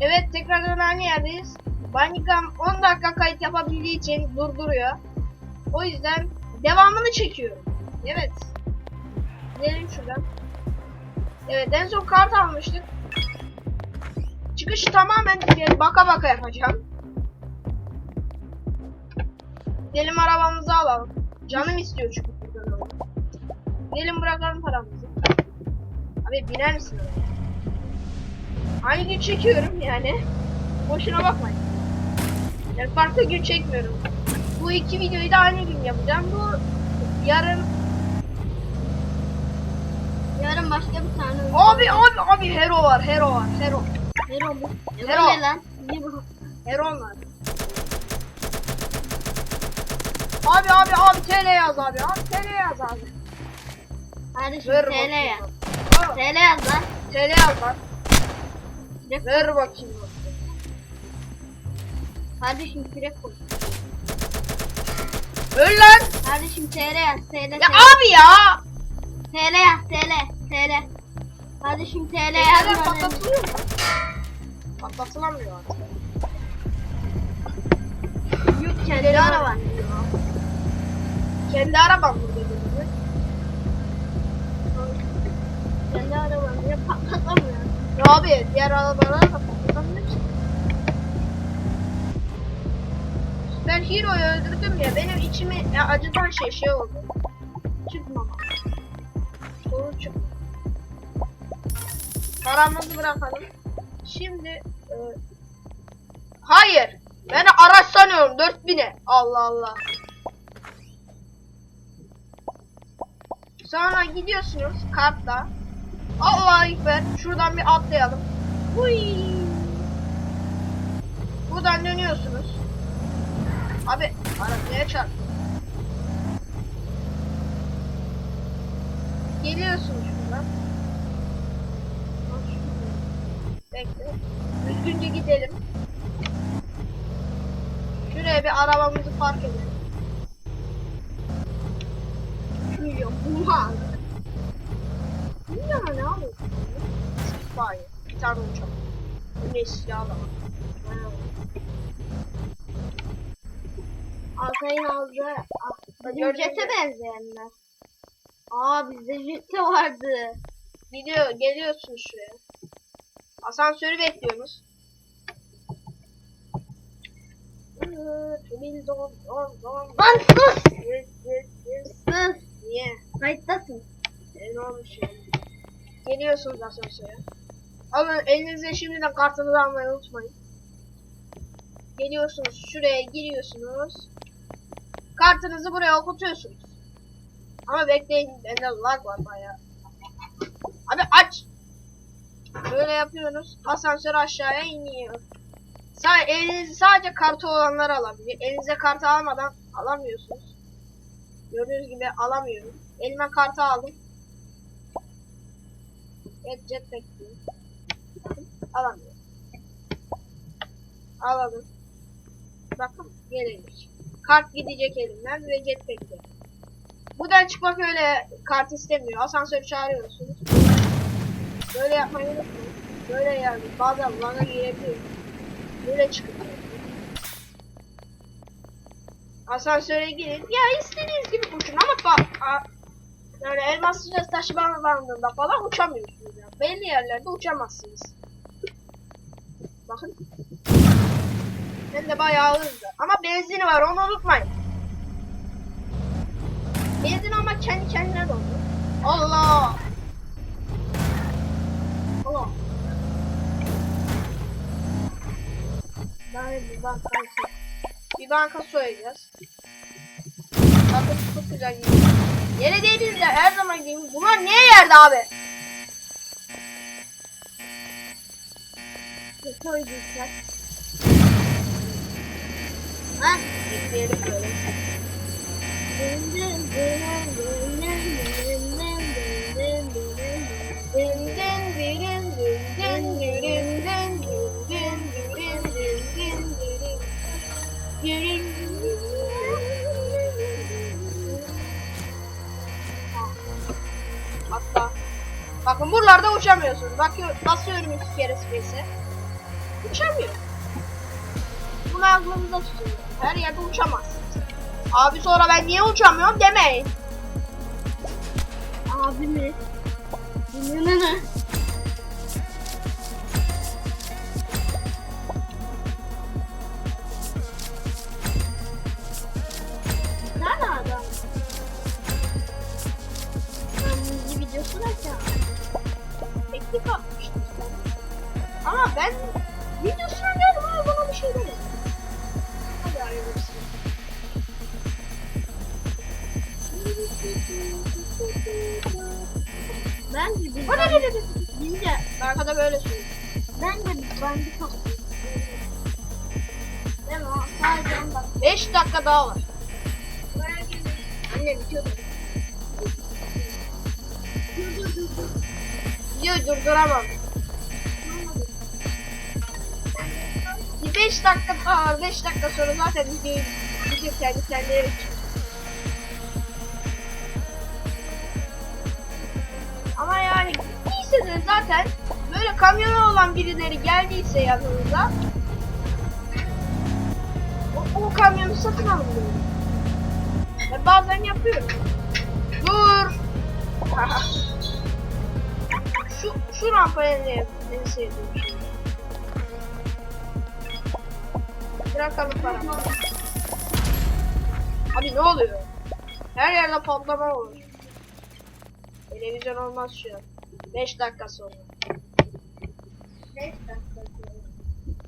Evet tekrardan aynı yerdeyiz. Bandicam 10 dakika kayıt yapabildiği için durduruyor. O yüzden devamını çekiyorum. Evet. Gidelim şuradan. Evet en son kart almıştık. Çıkışı tamamen baka baka yapacağım. Gidelim arabamızı alalım. Canım istiyor çünkü. Gidelim bırakalım paramızı. Abi biner misin arabaya? Aynı gün çekiyorum yani. Boşuna bakmayın. Yani farklı gün çekmiyorum. Bu iki videoyu da aynı gün yapacağım. Bu yarın Yarın başka bir tane. Abi abi abi hero var hero var hero. Hero mu? Hero. Öyle lan. Niye bu? Hero var. Abi abi abi TL yaz abi abi TL yaz abi. Kardeşim TL bakayım. ya. Aa, TL yaz lan. TL yaz lan. Direkt- Ver bakayım. Kardeşim kürek koy. Öl lan. Kardeşim TL yaz. TL Ya TL. abi ya. TL yaz. TL. TL. Kardeşim TL yaz. patlatılıyor mu? Patlatılamıyor artık. Yok kendi araba. Kendi arabam burada dedi. Kendi araba. Niye patlatamıyor? Ya abi diğer arabalar da patlatamıyor ki. Ben Hero'yu öldürdüm ya benim içimi ya, acıdan şey şey oldu. Çıkmama. Sorun çıkma. Paramızı bırakalım. Şimdi e, Hayır. Ben araç sanıyorum 4000'e. Allah Allah. Sonra gidiyorsunuz kartla. Allah ekber. Şuradan bir atlayalım. Huy. Buradan dönüyorsunuz. Abi arabaya çarp. Geliyorsunuz şuradan. Bekle. Düzgünce gidelim. Şuraya bir arabamızı park edelim. Şuraya buha. Bilmiyorum ne alıyorsun? Spitfire. Bir tane uçak. Ne silahı da var. Ha. Arkayı aldı. Bizim jete benzeyenler. Aa bizde jete vardı. Gidiyor, geliyorsunuz şuraya. Asansörü bekliyorsunuz. Lan sus! Sus! Niye? Kayıttasın. E, ne olmuş ya? Geliyorsunuz asansöre. Alın elinize şimdiden kartınızı almayı unutmayın. Geliyorsunuz şuraya giriyorsunuz. Kartınızı buraya okutuyorsunuz. Ama bekleyin bende lag var baya. Abi aç. Böyle yapıyorsunuz. Asansör aşağıya iniyor. Sa elinizi sadece kartı olanlar alabilir. Elinize kartı almadan alamıyorsunuz. Gördüğünüz gibi alamıyorum. Elime kartı aldım. Evet jetpack diyor. Bakın alamıyorum. Aladım. Bakın gelir. Kart gidecek elimden ve jetpack de. Buradan çıkmak öyle kart istemiyor. Asansörü çağırıyorsunuz. Böyle yapmayı unutmayın. Böyle yani bazen lana girebiliyor. Böyle çıkıyor. Asansöre girin. Ya istediğiniz gibi uçun ama bak yani elmas sıcak taşıma bandında falan uçamıyorsunuz ya. Belli yerlerde uçamazsınız. Bakın. Hem de bayağı hızlı. Ama benzini var onu unutmayın. Benzin ama kendi kendine doldu. Allah. Allah. Ben bir bir banka soyacağız. Kanka çok güzel giymiş. Yere değdiniz ya her zaman giymiş. Bunlar niye yerde abi? Kötü oyuncular. Ha? Bekleyelim böyle. Dön dön dön dön dön. Hatta bakın buralarda uçamıyorsunuz. Bakıyor, basıyorum iki kere space'e. uçamıyor. Bunu aklınızda tutun. Her yerde uçamazsınız. Abi sonra ben niye uçamıyorum demeyin. Abi mi? Ne ne ne? Teknik atmıştım Ama ben videosunu gördüm ama bana bir şey demedi. Hadi hayırlısı. Bence biz O ne ne? Bince Arkada böyle söylüyor. bence biz bence çok Değil mi? Sadece on dakika. 5 dakika daha var. Anne bitiyordu. Videoyu durduramam. Bir 5 dakika var. 5 dakika sonra zaten videoyu video kendi kendine bitecek. Ama yani gittiyse de zaten böyle kamyonu olan birileri geldiyse yanınıza o, o kamyonu satın alın diyorum. E, bazen yapıyorum. Dur. şu şu rampaya en sevdiğim şey. Bırakalım paramı. Abi ne oluyor? Her yerde patlama olur. Televizyon olmaz şu an. 5 dakika sonra. Beş dakika.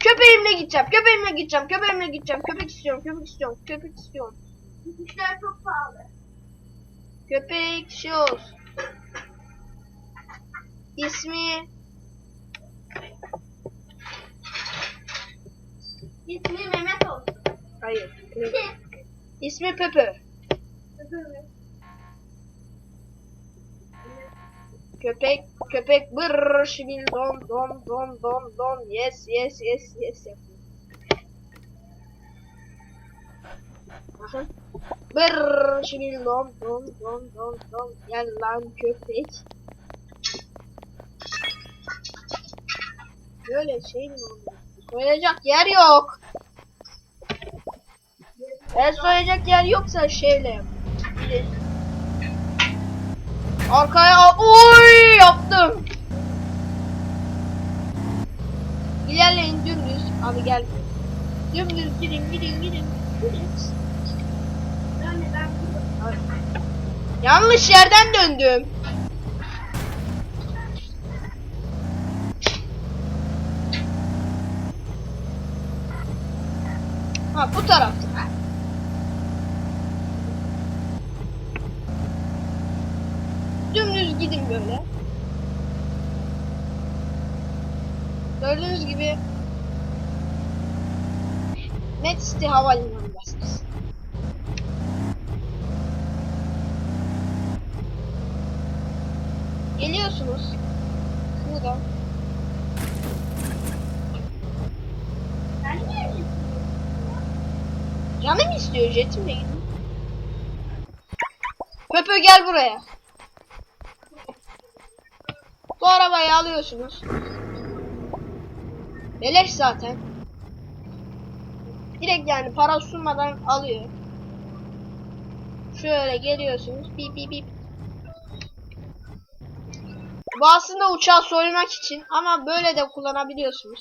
Köpeğimle gideceğim, köpeğimle gideceğim, köpeğimle gideceğim. Köpek istiyorum, köpek istiyorum, köpek istiyorum. İşler çok pahalı. Köpek şey olsun. İsmi İsmi Mehmet olsun. hayır. İsmi Pepe. Köpek köpek bırr şibil don don don don don yes yes yes yes yapıyor. Bakın. Bırr şibil don don don don don gel lan köpek. Böyle şey mi olur? Soyacak yer yok. Eğer soyacak yer yoksa şeyle yap. Arkaya. Oy yaptım. İlerleyin dümdüz. Abi gel. Dümdüz gidin gidin gidin. gidin. Yanlış yerden döndüm. Ha bu tarafta. Dümdüz gidin böyle. Gördüğünüz gibi Net City Havalimanı'ndasınız. Geliyorsunuz. Şuradan. Canım istiyor jetimle gidin. Pepe gel buraya. Bu arabayı alıyorsunuz. Beleş zaten. Direkt yani para sunmadan alıyor. Şöyle geliyorsunuz. Bip bip bip. Bu aslında uçağı soymak için ama böyle de kullanabiliyorsunuz.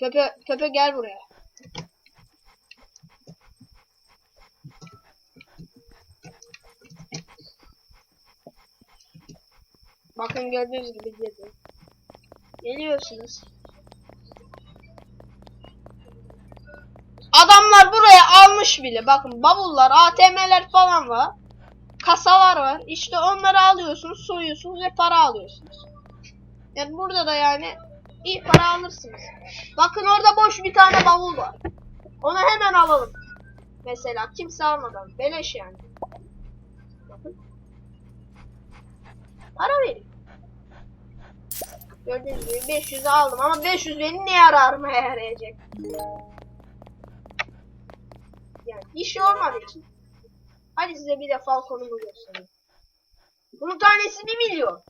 Pepe, Pepe gel buraya. Bakın gördüğünüz gibi girdi. Geliyorsunuz. Adamlar buraya almış bile. Bakın bavullar, ATM'ler falan var. Kasalar var. İşte onları alıyorsunuz, soyuyorsunuz ve para alıyorsunuz. Yani burada da yani iyi para alırsınız. Bakın orada boş bir tane bavul var. Onu hemen alalım. Mesela kimse almadan. Beleş yani. Para verin. Gördüğünüz gibi 500'ü aldım ama 500 benim ne yararıma yarayacak? Yani iş olmadığı için. Hadi size bir de Falcon'umu göstereyim. Bunun tanesi 1 milyon.